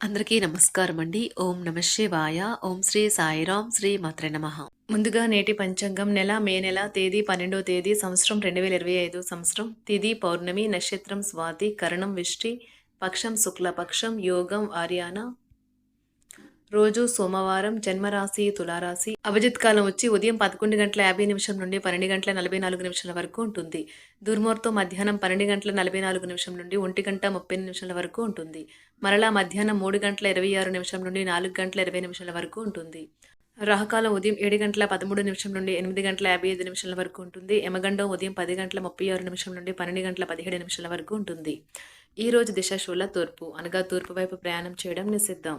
అందరికీ నమస్కారం అండి. ఓం నమ శివాయ. ఓం శ్రీ సాయిరాం శ్రీ మాత్ర నమ. ముందుగా నేటి పంచాంగం నెల మే నెల తేదీ పన్నెండో తేదీ సంవత్సరం రెండు వేల ఇరవై ఐదు సంవత్సరం తిది పౌర్ణమి నక్షత్రం స్వాతి కరణం విష్టి పక్షం శుక్లపక్షం యోగం ఆర్యాన రోజు సోమవారం జన్మరాశి తులారాశి. అభిజిత్ కాలం వచ్చి ఉదయం పదకొండు గంటల యాభై నిమిషం నుండి పన్నెండు గంటల నలభై నాలుగు నిమిషాల వరకు ఉంటుంది. దుర్మోర్తో మధ్యాహ్నం పన్నెండు గంటల నలభై నాలుగు నిమిషం నుండి ఒంటి గంట ముప్పై నిమిషాల వరకు ఉంటుంది. మరలా మధ్యాహ్నం మూడు గంటల ఇరవై ఆరు నిమిషం నుండి నాలుగు గంటల ఇరవై నిమిషాల వరకు ఉంటుంది. రాహకాలం ఉదయం ఏడు గంటల పదమూడు నిమిషం నుండి ఎనిమిది గంటల యాభై ఐదు నిమిషాల వరకు ఉంటుంది. యమగండం ఉదయం పది గంటల ముప్పై ఆరు నిమిషం నుండి పన్నెండు గంటల పదిహేడు నిమిషాల వరకు ఉంటుంది. ఈ రోజు దిశ శూల తూర్పు. అనగా తూర్పు వైపు ప్రయాణం చేయడం నిషిద్ధం.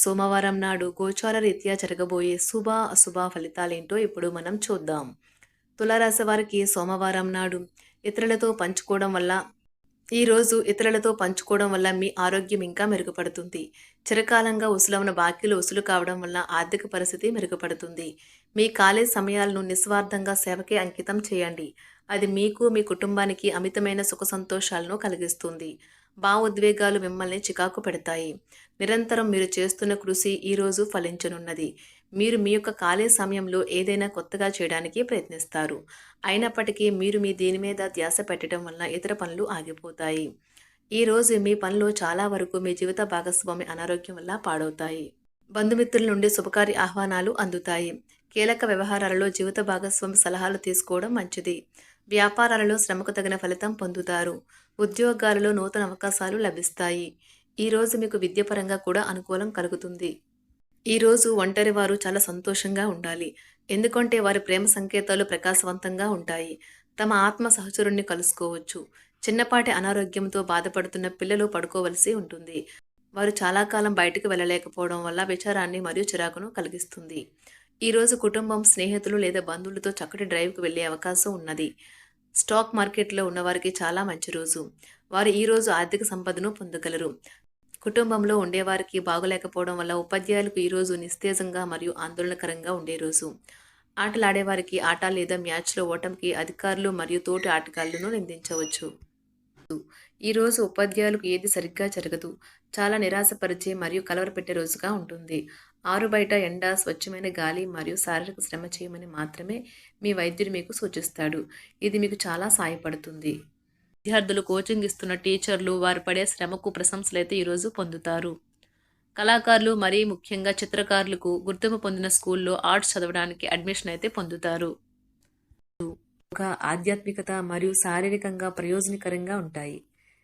సోమవారం నాడు గోచార రీత్యా జరగబోయే శుభ అశుభ ఫలితాలేంటో ఇప్పుడు మనం చూద్దాం. తులారాశి వారికి సోమవారం నాడు ఇతరులతో పంచుకోవడం వల్ల ఈరోజు ఇతరులతో పంచుకోవడం వల్ల మీ ఆరోగ్యం ఇంకా మెరుగుపడుతుంది. చిరకాలంగా ఉసులమైన బాకీలు ఉసులు కావడం వల్ల ఆర్థిక పరిస్థితి మెరుగుపడుతుంది. మీ ఖాళీ సమయాలను నిస్వార్థంగా సేవకే అంకితం చేయండి. అది మీకు మీ కుటుంబానికి అమితమైన సుఖ సంతోషాలను కలిగిస్తుంది. భావోద్వేగాలు మిమ్మల్ని చికాకు పెడతాయి. నిరంతరం మీరు చేస్తున్న కృషి ఈరోజు ఫలించనున్నది. మీరు మీ యొక్క ఖాళీ సమయంలో ఏదైనా కొత్తగా చేయడానికి ప్రయత్నిస్తారు. అయినప్పటికీ మీరు మీ దీని మీద ధ్యాస పెట్టడం వల్ల ఇతర పనులు ఆగిపోతాయి. ఈరోజు మీ పనులు చాలా వరకు మీ జీవిత భాగస్వామి అనారోగ్యం వల్ల పాడవుతాయి. బంధుమిత్రుల నుండి శుభకార్య ఆహ్వానాలు అందుతాయి. కీలక వ్యవహారాలలో జీవిత భాగస్వామి సలహాలు తీసుకోవడం మంచిది. వ్యాపారాలలో శ్రమకు తగిన ఫలితం పొందుతారు. ఉద్యోగాలలో నూతన అవకాశాలు లభిస్తాయి. ఈరోజు మీకు విద్యపరంగా కూడా అనుకూలం కలుగుతుంది. ఈరోజు ఒంటరి వారు చాలా సంతోషంగా ఉండాలి. ఎందుకంటే వారి ప్రేమ సంకేతాలు ప్రకాశవంతంగా ఉంటాయి. తమ ఆత్మ సహచరుణ్ణి కలుసుకోవచ్చు. చిన్నపాటి అనారోగ్యంతో బాధపడుతున్న పిల్లలు పడుకోవలసి ఉంటుంది. వారు చాలా కాలం బయటకు వెళ్ళలేకపోవడం వల్ల విచారాన్ని మరియు చిరాకును కలిగిస్తుంది. ఈరోజు కుటుంబం స్నేహితులు లేదా బంధువులతో చక్కటి డ్రైవ్కి వెళ్ళే అవకాశం ఉన్నది. స్టాక్ మార్కెట్లో ఉన్నవారికి చాలా మంచి రోజు. వారు ఈరోజు ఆర్థిక సంపదను పొందగలరు. కుటుంబంలో ఉండేవారికి బాగోలేకపోవడం వల్ల ఉపాధ్యాయులకు ఈరోజు నిస్తేజంగా మరియు ఆందోళనకరంగా ఉండే రోజు. ఆటలాడేవారికి ఆట లేదా మ్యాచ్లో ఓటమికి అధికారులు మరియు తోటి ఆటగాళ్ళను నిందించవచ్చు. ఈరోజు ఉపాధ్యాయులకు ఏది సరిగ్గా జరగదు. చాలా నిరాశపరిచే మరియు కలవరపెట్టే రోజుగా ఉంటుంది. ఆరు బయట ఎండ స్వచ్ఛమైన గాలి మరియు శారీరక శ్రమ చేయమని మాత్రమే మీ వైద్యుడు మీకు సూచిస్తాడు. ఇది మీకు చాలా సాయపడుతుంది. విద్యార్థులు కోచింగ్ ఇస్తున్న టీచర్లు వారు పడే శ్రమకు ప్రశంసలు అయితే ఈరోజు పొందుతారు. కళాకారులు మరీ ముఖ్యంగా చిత్రకారులకు గుర్తింపు పొందిన స్కూల్లో ఆర్ట్స్ చదవడానికి అడ్మిషన్ అయితే పొందుతారు. ఒక ఆధ్యాత్మికత మరియు శారీరకంగా ప్రయోజనకరంగా ఉంటాయి.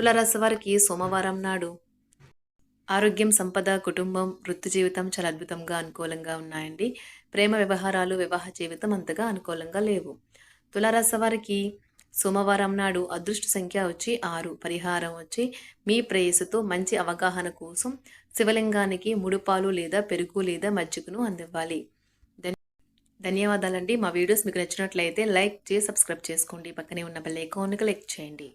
తులరాశి వారికి సోమవారం నాడు ఆరోగ్యం సంపద కుటుంబం వృత్తి జీవితం చాలా అద్భుతంగా అనుకూలంగా ఉన్నాయండి. ప్రేమ వ్యవహారాలు వివాహ జీవితం అంతగా అనుకూలంగా లేవు. తులారాశి వారికి సోమవారం నాడు అదృష్ట సంఖ్య వచ్చి ఆరు పరిహారం వచ్చి మీ ప్రేయసుతో మంచి అవగాహన కోసం శివలింగానికి ముడుపాలు లేదా పెరుగు లేదా మజ్జిగను అందివ్వాలి. ధన్యవాదాలండి. మా వీడియోస్ మీకు నచ్చినట్లయితే లైక్ చేసి సబ్స్క్రైబ్ చేసుకోండి. పక్కనే ఉన్న బెల్ ఐకాన్కి క్లిక్ చేయండి.